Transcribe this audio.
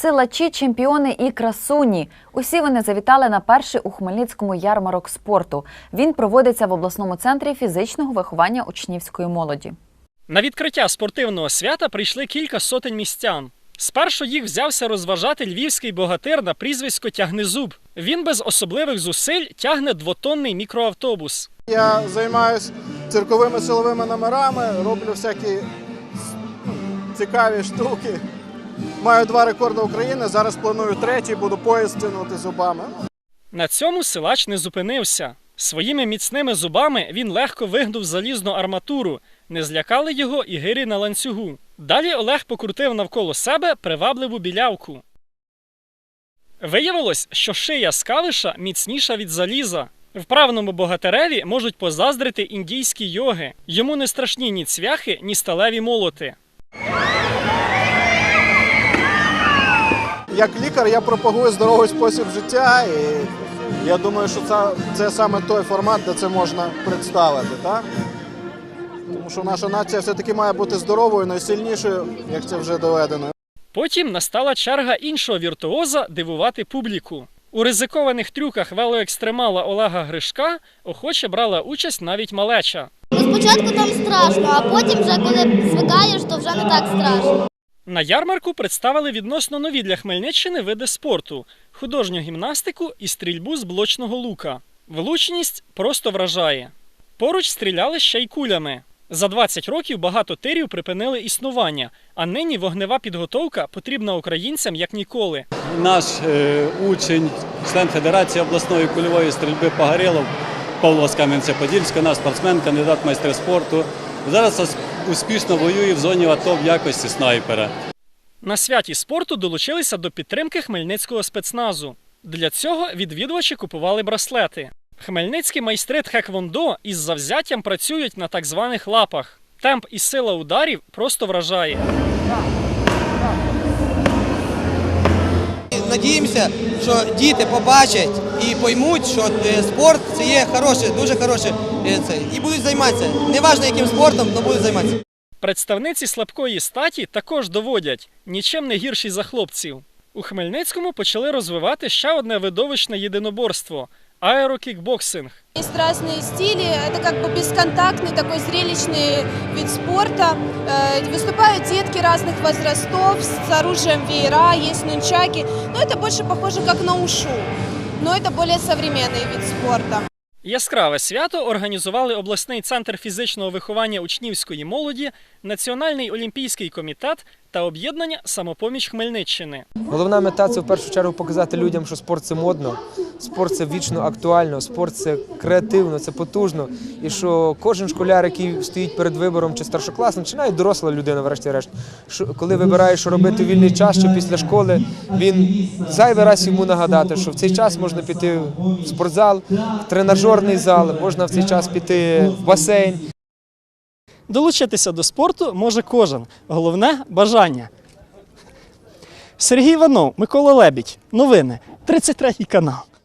Силачі, чемпіони і красуні. Усі вони завітали на перший у Хмельницькому ярмарок спорту. Він проводиться в обласному центрі фізичного виховання учнівської молоді. На відкриття спортивного свята прийшли кілька сотень містян. Спершу їх взявся розважати львівський богатир на прізвисько Тягнезуб. Він без особливих зусиль тягне двотонний мікроавтобус. Я займаюся цирковими силовими номерами, роблю всякі ну, цікаві штуки. Маю два рекорди України. Зараз планую третій, буду поїзд тягнути зубами. На цьому силач не зупинився. Своїми міцними зубами він легко вигнув залізну арматуру. Не злякали його і гирі на ланцюгу. Далі Олег покрутив навколо себе привабливу білявку. Виявилось, що шия скалиша міцніша від заліза. Вправному богатиреві можуть позаздрити індійські йоги. Йому не страшні ні цвяхи, ні сталеві молоти. Як лікар я пропагую здоровий спосіб життя, і я думаю, що це, це саме той формат, де це можна представити. Так? Тому що наша нація все-таки має бути здоровою, найсильнішою, як це вже доведено. Потім настала черга іншого віртуоза дивувати публіку. У ризикованих трюках велоекстремала Олега Гришка охоче брала участь навіть малеча. Спочатку там страшно, а потім, вже коли звикаєш, то вже не так страшно. На ярмарку представили відносно нові для Хмельниччини види спорту: художню гімнастику і стрільбу з блочного лука. Влучність просто вражає. Поруч стріляли ще й кулями. За 20 років багато тирів припинили існування, а нині вогнева підготовка потрібна українцям як ніколи. Наш е, учень, член Федерації обласної кульової стрільби Погорєлов Павло з Кам'янця-Подільська, наш спортсмен, кандидат в майстри спорту. Зараз успішно воює в зоні АТО в якості снайпера. На святі спорту долучилися до підтримки хмельницького спецназу. Для цього відвідувачі купували браслети. Хмельницькі майстри тхеквондо із завзяттям працюють на так званих лапах. Темп і сила ударів просто вражає. Надіємося, що діти побачать і поймуть, що е, спорт це є хороше, дуже хороше. е, і будуть займатися. Неважно яким спортом, але будуть займатися. Представниці слабкої статі також доводять нічим не гірші за хлопців. У Хмельницькому почали розвивати ще одне видовищне єдиноборство аерокікбоксинг. Есть разные стили, это как бы бесконтактный такой зрелищный вид спорта. Э, Выступают детки разных возрастов с оружием веера, есть нунчаки. Но это больше похоже как на ушу. Но это более современный вид спорта. Яскраве свято організували обласний центр фізичного виховання учнівської молоді, Національний олімпійський комітет та об'єднання Самопоміч Хмельниччини. Головна мета це в першу чергу показати людям, що спорт це модно, спорт це вічно актуально, спорт це креативно, це потужно. І що кожен школяр, який стоїть перед вибором, чи старшокласник, чи навіть доросла людина, врешті-решт, коли вибирає, що робити вільний час чи після школи, він зайвий раз йому нагадати, що в цей час можна піти в спортзал, в тренажерний зал, можна в цей час піти в басейн. Долучитися до спорту може кожен. Головне бажання. Сергій Іванов, Микола Лебідь. Новини. 33 канал.